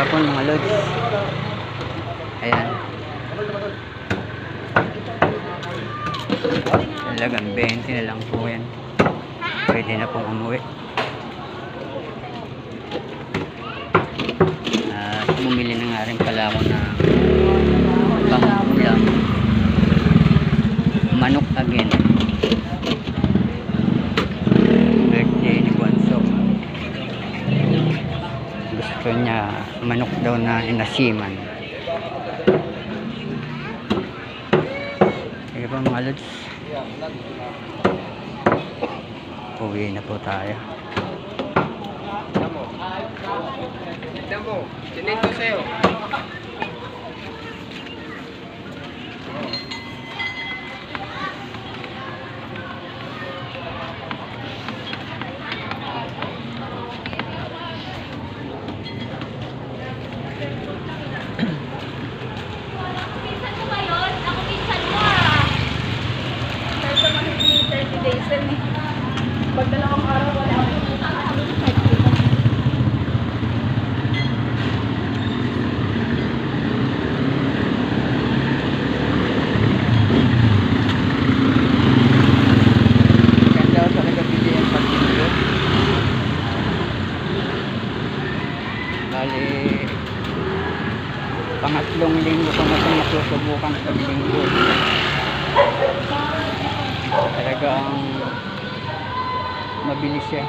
hapon mga lods. Ayan. Talagang 20 na lang po yan. Pwede na pong umuwi. Gusto niya manok daw na inasiman. Sige pa mga lods. Uwi na po tayo. Tignan mo, sinend ko sa'yo. Bali, pangatlong linggo ko na ito nasusubukan pag linggo. Talagang mabilis siya.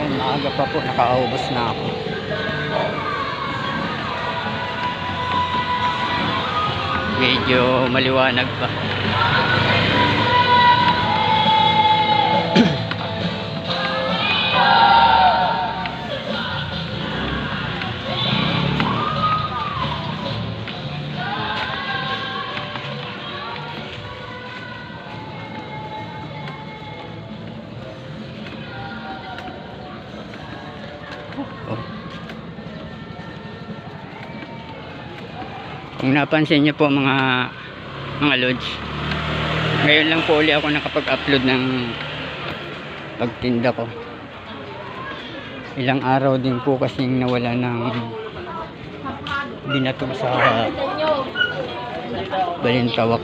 Ayun, maaga pa po, nakaubos na ako. Medyo maliwanag pa. Oh. Kung napansin niyo po mga mga lods, ngayon lang po uli ako nakapag-upload ng pagtinda ko. Ilang araw din po kasing nawala ng binato sa Balintawak.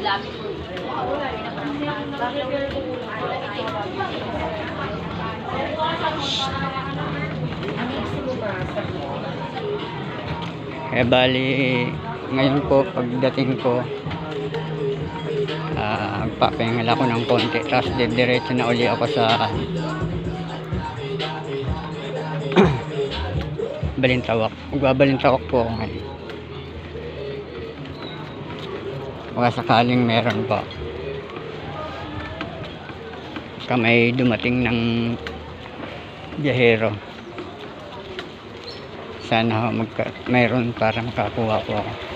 Eh bali, ngayon po pagdating ko, ah magpapahingal ako ng konti, tapos diretso na uli ako sa Balintawak. Magbabalintawak po ako ngayon. Baka sakaling meron pa. Baka may dumating ng biyahero. Sana magka, mayroon para makakuha po ako.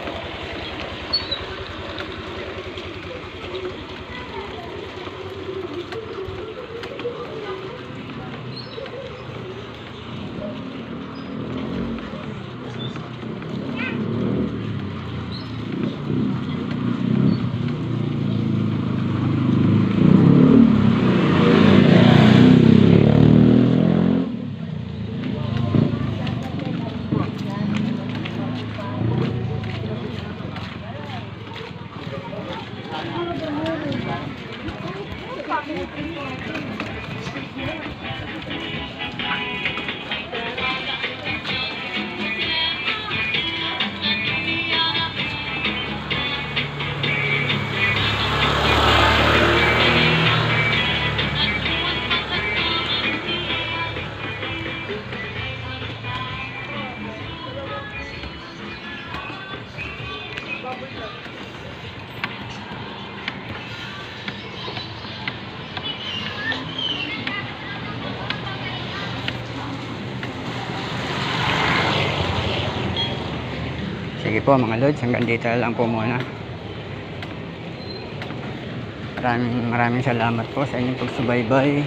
Sige po mga lods, hanggang dito lang po muna. Maraming maraming salamat po sa inyong pagsubaybay.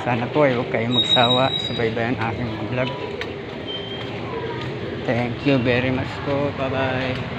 Sana po ay huwag kayong magsawa. Subaybayan aking vlog. Thank you very much po. Bye-bye.